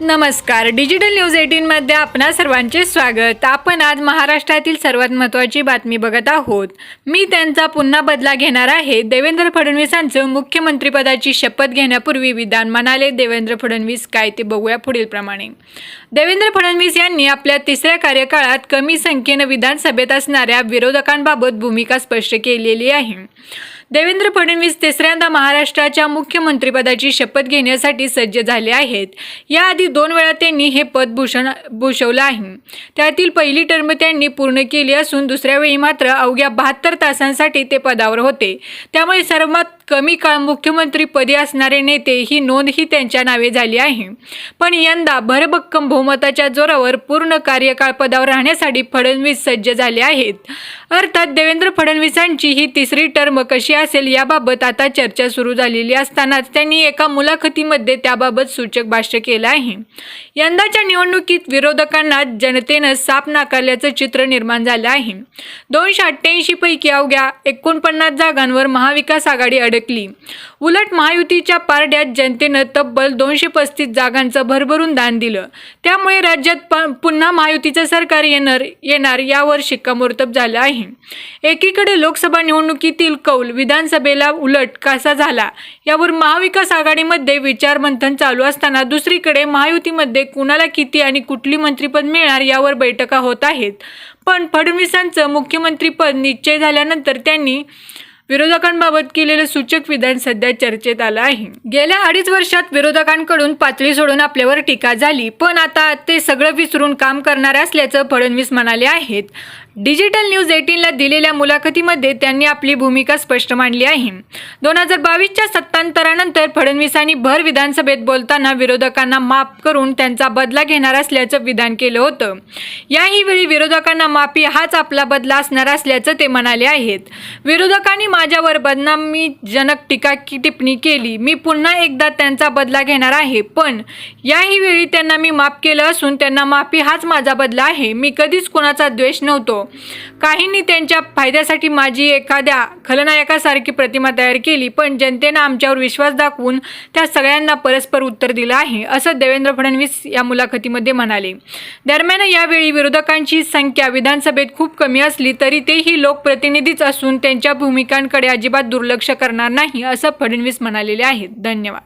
नमस्कार. Digital news eighteen मध्ये आपणा सर्वांचे स्वागत. आपण आज महाराष्ट्रातील सर्वात महत्त्वाची बातमी बघत आहोत. मी त्यांचा पुन्हा बदला घेणार आहे. देवेंद्र फडणवीसांचं मुख्यमंत्रीपदाची शपथ घेण्यापूर्वी विधान म्हणाले. देवेंद्र फडणवीस काय ते बघूया पुढील प्रमाणे. देवेंद्र फडणवीस यांनी आपल्या तिसऱ्या कार्यकाळात कमी संख्येनं विधानसभेत असणाऱ्या विरोधकांबाबत भूमिका स्पष्ट केलेली आहे. देवेंद्र फडणवीस तिसऱ्यांदा महाराष्ट्राच्या मुख्यमंत्रीपदाची शपथ घेण्यासाठी सज्ज झाले आहेत. याआधी दोन वेळा त्यांनी हे पद भूषण भूषवलं आहे. त्यातील पहिली टर्म त्यांनी पूर्ण केली असून दुसऱ्या वेळी मात्र अवघ्या बहात्तर तासांसाठी ते पदावर होते. त्यामुळे सर्वात कमी काळ मुख्यमंत्रीपदी असणारे नेते ही नोंद ही त्यांच्या नावे झाली आहे. पण यंदा भरभक्कम बहुमताच्या जोरावर पूर्ण कार्यकाळ पदावर राहण्यासाठी फडणवीस सज्ज झाले आहेत. अर्थात देवेंद्र फडणवीसांची ही तिसरी टर्म कशी असेल याबाबत आता चर्चा सुरू झालेली असतानाच त्यांनी एका मुलाखतीमध्ये त्याबाबत सूचक भाष्य केलं आहे. यंदाच्या निवडणुकीत विरोधकांना जनतेनं साप नाकारल्याचं चित्र निर्माण झालं आहे. दोनशे अठ्ठ्याऐंशी पैकी अवघ्या एकोणपन्नास जागांवर महाविकास आघाडी अडक अडकली उलट महायुतीच्या पारड्यात जनतेनं तब्बल दोनशे पस्तीस जागांचं भरभरून दान दिलं. त्यामुळे राज्यात प पुन्हा महायुतीचं सरकार येणार येणार यावर शिक्कामोर्तब झालं आहे. एकीकडे लोकसभा निवडणुकीतील कौल विधानसभेला उलट कसा झाला. यावर महाविकास आघाडीमध्ये विचारमंथन चालू असताना दुसरीकडे महायुतीमध्ये कुणाला किती आणि कुठली मंत्रीपद मिळणार यावर बैठका होत आहेत. पण फडणवीसांचं मुख्यमंत्रीपद निश्चय झाल्यानंतर त्यांनी विरोधकांबाबत केलेलं सूचक विधान सध्या चर्चेत आलं आहे. गेल्या अडीच वर्षात विरोधकांकडून पातळी सोडून आपल्यावर टीका झाली पण आता ते सगळं विसरून काम करणार असल्याचं फडणवीस म्हणाले आहेत. डिजिटल न्यूज एटीनला दिलेल्या मुलाखतीमध्ये त्यांनी आपली भूमिका स्पष्ट मांडली आहे. दोन हजार बावीसच्या सत्तांतरानंतर फडणवीसांनी भर विधानसभेत बोलताना विरोधकांना माफ करून त्यांचा बदला घेणार असल्याचं विधान केलं होतं. याही वेळी विरोधकांना माफी हाच आपला बदला असणार असल्याचं ते म्हणाले आहेत. विरोधकांनी माझ्यावर बदनामीजनक टीका की टिप्पणी केली. मी पुन्हा एकदा त्यांचा बदला घेणार आहे. पण याही वेळी त्यांना मी माफ केलं असून त्यांना माफी हाच माझा बदला आहे. मी कधीच कोणाचा द्वेष नव्हतो. काहींनी त्यांच्या फायद्यासाठी माझी एखाद्या खलनायकासारखी प्रतिमा तयार केली पण जनतेनं आमच्यावर विश्वास दाखवून त्या सगळ्यांना परस्पर उत्तर दिलं आहे असं देवेंद्र फडणवीस या मुलाखतीमध्ये म्हणाले. दरम्यान यावेळी विरोधकांची संख्या विधानसभेत खूप कमी असली तरी तेही लोकप्रतिनिधीच असून त्यांच्या भूमिकांकडे अजिबात दुर्लक्ष करणार नाही असं फडणवीस म्हणालेले आहेत. धन्यवाद.